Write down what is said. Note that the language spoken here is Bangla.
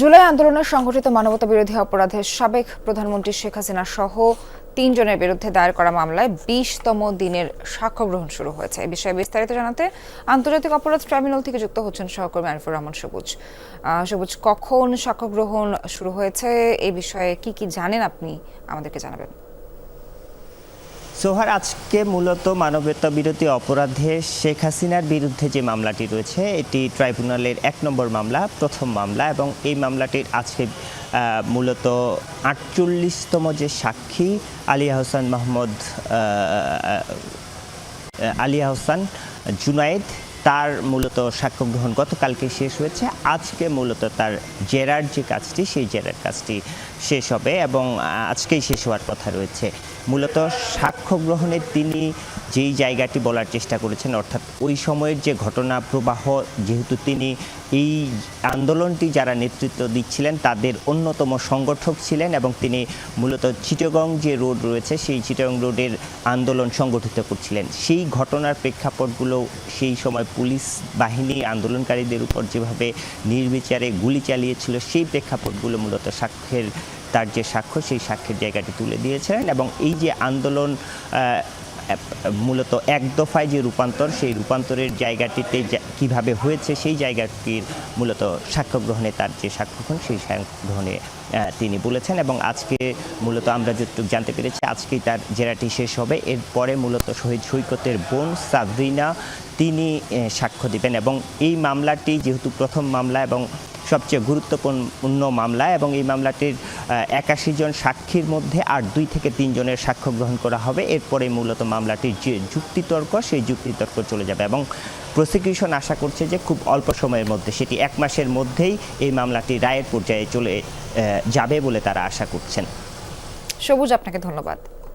জুলাই আন্দোলনে সংঘটিত মানবতা বিরোধী অপরাধে সাবেক প্রধানমন্ত্রী শেখ হাসিনা সহ তিনজনের বিরুদ্ধে দায়ের করা মামলায় বিশতম দিনের সাক্ষ্য গ্রহণ শুরু হয়েছে। এ বিষয়ে বিস্তারিত জানাতে আন্তর্জাতিক অপরাধ ট্রাইব্যুনাল থেকে যুক্ত হচ্ছেন সহকর্মী আরিফুর রহমান সবুজ। সবুজ, কখন সাক্ষ্য গ্রহণ শুরু হয়েছে? এ বিষয়ে কি কি জানেন আপনি? আমাদেরকে জানাবেন। সোহার, আজকে মূলত মানবতা বিরোধী অপরাধে শেখ হাসিনার বিরুদ্ধে যে মামলাটি রয়েছে, এটি ট্রাইব্যুনালের এক নম্বর মামলা, প্রথম মামলা, এবং এই মামলাটির আজকে মূলত আটচল্লিশতম যে সাক্ষী আলিয়া হোসেন মোহাম্মদ আলিয়া হোসেন জুনায়েদ। তার মূলত সাক্ষ্য গ্রহণ গতকালকে শেষ হয়েছে। আজকে মূলত তার জেরার যে কাজটি, সেই জেরার কাজটি শেষ হবে এবং আজকেই শেষ হওয়ার কথা রয়েছে। মূলত সাক্ষ্য গ্রহণে তিনি যেই জায়গাটি বলার চেষ্টা করেছেন, অর্থাৎ ওই সময়ের যে ঘটনা প্রবাহ যেহেতু তিনি এই আন্দোলনটি যারা নেতৃত্ব দিচ্ছিলেন, তাদের অন্যতম সংগঠক ছিলেন এবং তিনি মূলত চিটগং যে রোড রয়েছে, সেই চিটগং রোডের আন্দোলন সংগঠিত করছিলেন। সেই ঘটনার প্রেক্ষাপটগুলো সেই সময় পুলিশ বাহিনী আন্দোলনকারীদের উপর যেভাবে নির্বিচারে গুলি চালিয়েছিল, সেই প্রেক্ষাপটগুলো মূলত সাক্ষ্যের, তার যে সাক্ষ্য, সেই সাক্ষ্যের জায়গাটি তুলে দিয়েছিলেন এবং এই যে আন্দোলন মূলত এক দফায় যে রূপান্তর, সেই রূপান্তরের জায়গাটিতে কীভাবে হয়েছে, সেই জায়গাটির মূলত সাক্ষ্য গ্রহণে তার যে সাক্ষ্য গ্রহণ সেই সাক্ষ্য গ্রহণে তিনি বলেছেন এবং আজকে মূলত আমরা যতটুকু জানতে পেরেছি, আজকেই তার জেরাটি শেষ হবে। এরপরে মূলত শহীদ সৈকতের বোন সাবরিনা, তিনি সাক্ষ্য দিবেন এবং এই মামলাটি যেহেতু প্রথম মামলা এবং সবচেয়ে গুরুত্বপূর্ণ মামলা এবং এই মামলাটির একাশি জন সাক্ষীর মধ্যে আর দুই থেকে তিনজনের সাক্ষ্য গ্রহণ করা হবে। এরপরে মূলত মামলাটির যে যুক্তিতর্ক, সেই যুক্তিতর্ক চলে যাবে এবং প্রসিকিউশন আশা করছে যে খুব অল্প সময়ের মধ্যে, সেটি এক মাসের মধ্যেই এই মামলাটি রায়ের পর্যায়ে চলে যাবে বলে তারা আশা করছেন। সবুজ, আপনাকে ধন্যবাদ।